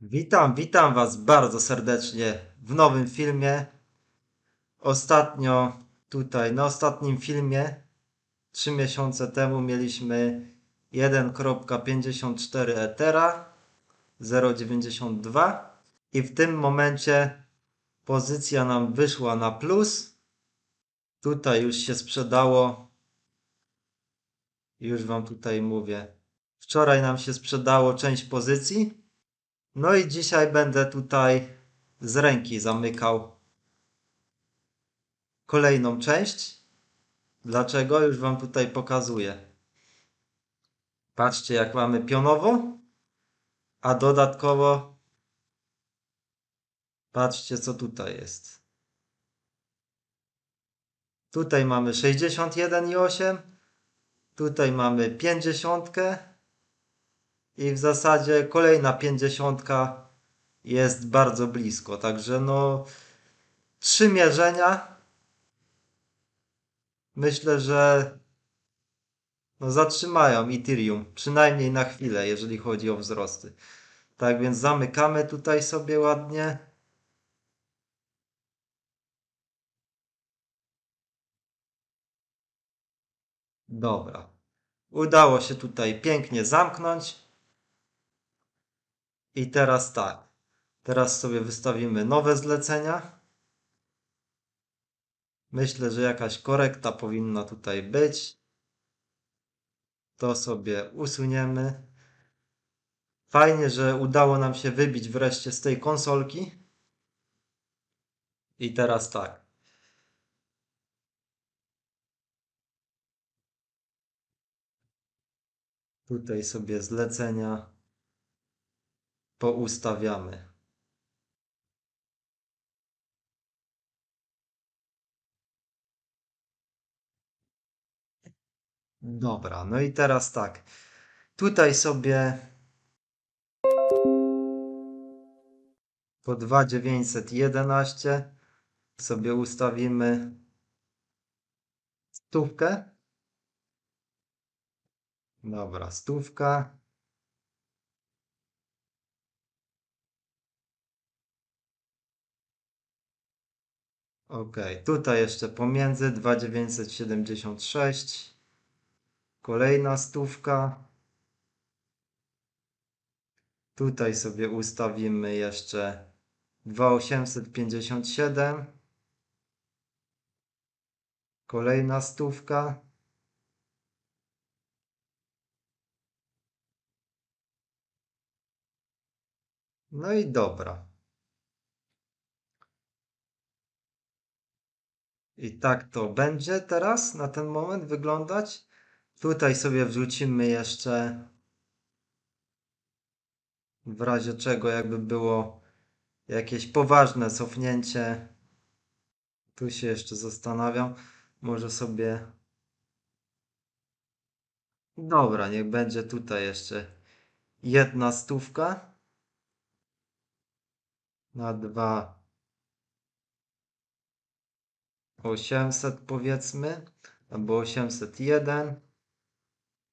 Witam, witam Was bardzo serdecznie w nowym filmie. Ostatnio tutaj, na ostatnim filmie, 3 miesiące temu mieliśmy 1.54 Ethera 0.92 i w tym momencie pozycja nam wyszła na plus. Tutaj już się sprzedało, już Wam tutaj mówię. Wczoraj nam się sprzedało część pozycji. No i dzisiaj będę tutaj z ręki zamykał kolejną część. Dlaczego? Już Wam tutaj pokazuję. Patrzcie, jak mamy pionowo, a dodatkowo patrzcie, co tutaj jest. Tutaj mamy 61,8, tutaj mamy 50 i w zasadzie kolejna 50 jest bardzo blisko. Także no trzy mierzenia. Myślę, że no zatrzymają Ethereum, przynajmniej na chwilę, jeżeli chodzi o wzrosty. Tak więc zamykamy tutaj sobie ładnie. Dobra. Udało się tutaj pięknie zamknąć. I teraz tak. Teraz sobie wystawimy nowe zlecenia. Myślę, że jakaś korekta powinna tutaj być. To sobie usuniemy. Fajnie, że udało nam się wybić wreszcie z tej konsolki. I teraz tak. Tutaj sobie zlecenia poustawiamy. Dobra, no i teraz tak. Tutaj sobie po 2911 sobie ustawimy stówkę. Dobra, stówka. Ok, tutaj jeszcze pomiędzy 2976. Kolejna stówka. Tutaj sobie ustawimy jeszcze 2857. Kolejna stówka. No i dobra. I tak to będzie teraz na ten moment wyglądać. Tutaj sobie wrzucimy jeszcze w razie czego jakby było jakieś poważne cofnięcie. Tu się jeszcze zastanawiam. Może sobie Dobra, niech będzie tutaj jeszcze jedna stówka na dwa 800 powiedzmy, albo 801.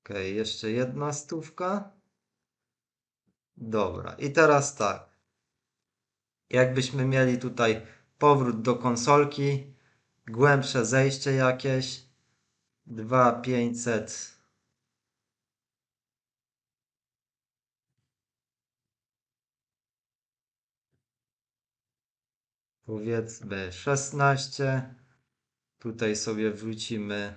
Ok, jeszcze jedna stówka. Dobra, i teraz tak. Jakbyśmy mieli tutaj powrót do konsolki, głębsze zejście jakieś, 2500. Powiedzmy 16. Tutaj sobie wrócimy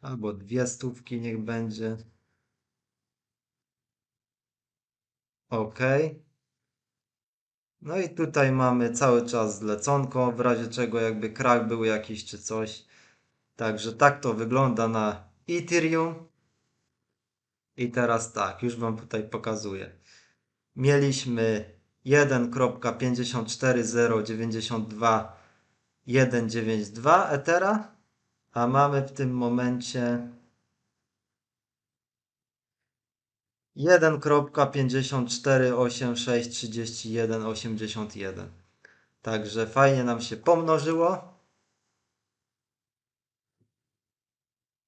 albo dwie stówki niech będzie. OK. No i tutaj mamy cały czas zleconko, w razie czego jakby krak był jakiś czy coś. Także tak to wygląda na Ethereum. I teraz tak, już Wam tutaj pokazuję. Mieliśmy 1.54092.192 Ethera, a mamy w tym momencie 1.54863181. Także fajnie nam się pomnożyło.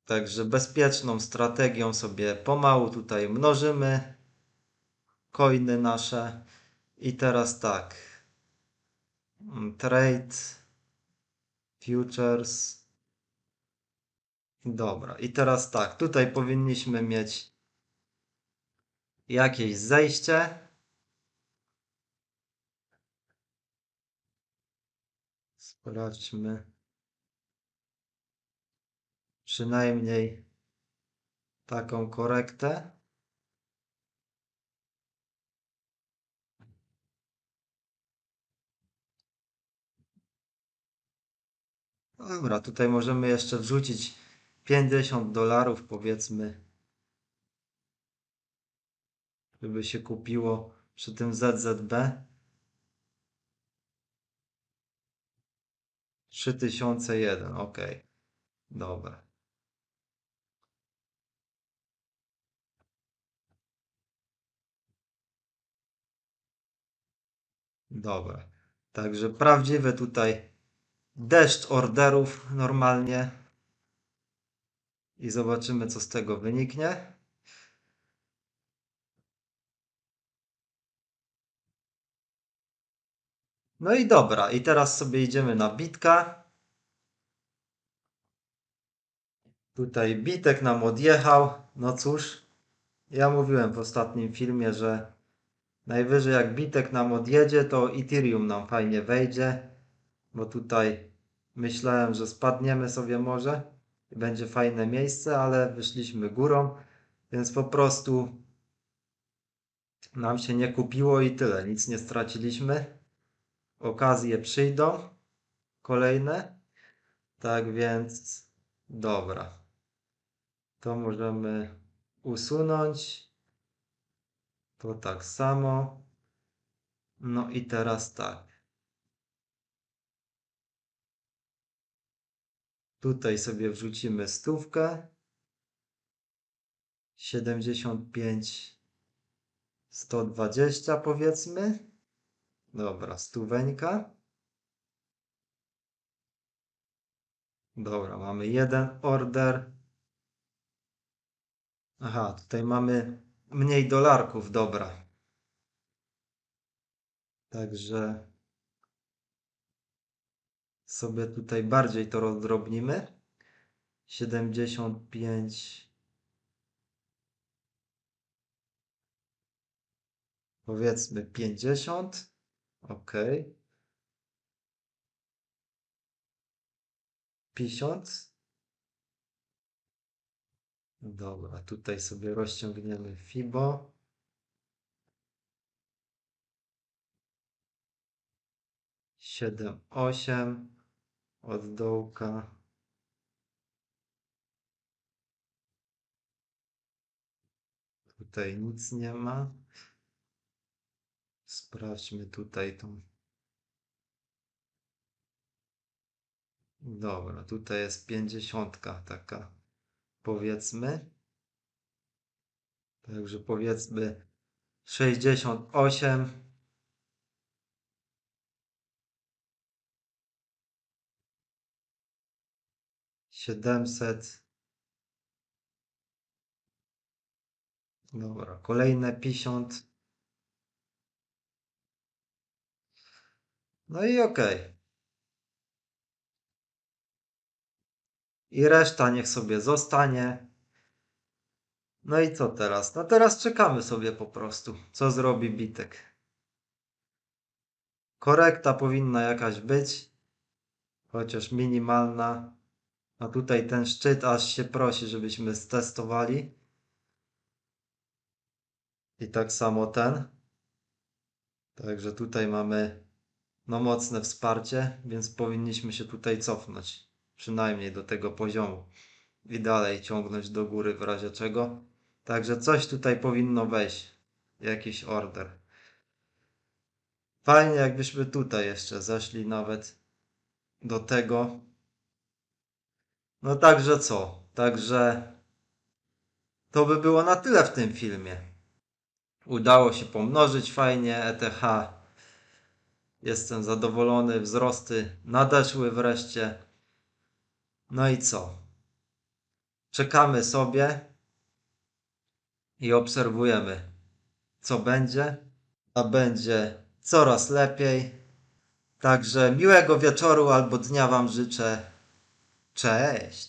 Także bezpieczną strategią sobie pomału tutaj mnożymy coiny nasze. I teraz tak. Trade, futures. Dobra, i teraz tak. Tutaj powinniśmy mieć jakieś zejście. Sprawdźmy. Przynajmniej taką korektę. Dobra, tutaj możemy jeszcze wrzucić 50 dolarów, powiedzmy, żeby się kupiło przy tym ZZB. 3001, ok. Dobra. Dobra. Także prawdziwy tutaj deszcz orderów normalnie. I zobaczymy, co z tego wyniknie. No i dobra, i teraz sobie idziemy na bitka. Tutaj bitek nam odjechał. No cóż, ja mówiłem w ostatnim filmie, że najwyżej jak bitek nam odjedzie, to Ethereum nam fajnie wejdzie, bo tutaj myślałem, że spadniemy sobie może i będzie fajne miejsce, ale wyszliśmy górą, więc po prostu nam się nie kupiło i tyle, nic nie straciliśmy. Okazje przyjdą, kolejne, tak więc dobra. To możemy usunąć. To tak samo. No i teraz tak. Tutaj sobie wrzucimy stówkę. 75 120 powiedzmy. Dobra, stówęka. Dobra, mamy jeden order. Aha, tutaj mamy mniej dolarków, dobra. Także sobie tutaj bardziej to rozdrobnimy. 75 powiedzmy 50 ok. 50 Dobra, tutaj sobie rozciągniemy FIBO. Siedem, osiem od dołka. Tutaj nic nie ma. Sprawdźmy tutaj tą. Dobra, tutaj jest pięćdziesiątka taka powiedzmy. Także powiedzmy 68. Siedemset. Dobra, kolejne 50. No i ok. I reszta niech sobie zostanie. No i co teraz? No teraz czekamy sobie po prostu, co zrobi Bitek. Korekta powinna jakaś być, chociaż minimalna. A tutaj ten szczyt aż się prosi, żebyśmy stestowali. I tak samo ten. Także tutaj mamy no mocne wsparcie, więc powinniśmy się tutaj cofnąć. Przynajmniej do tego poziomu. I dalej ciągnąć do góry w razie czego. Także coś tutaj powinno wejść. Jakiś order. Fajnie jakbyśmy tutaj jeszcze zeszli nawet do tego. No także co? Także to by było na tyle w tym filmie. Udało się pomnożyć fajnie ETH. Jestem zadowolony, wzrosty nadeszły wreszcie. No i co? czekamy sobie i obserwujemy, co będzie, a będzie coraz lepiej. Także miłego wieczoru albo dnia Wam życzę. Cześć!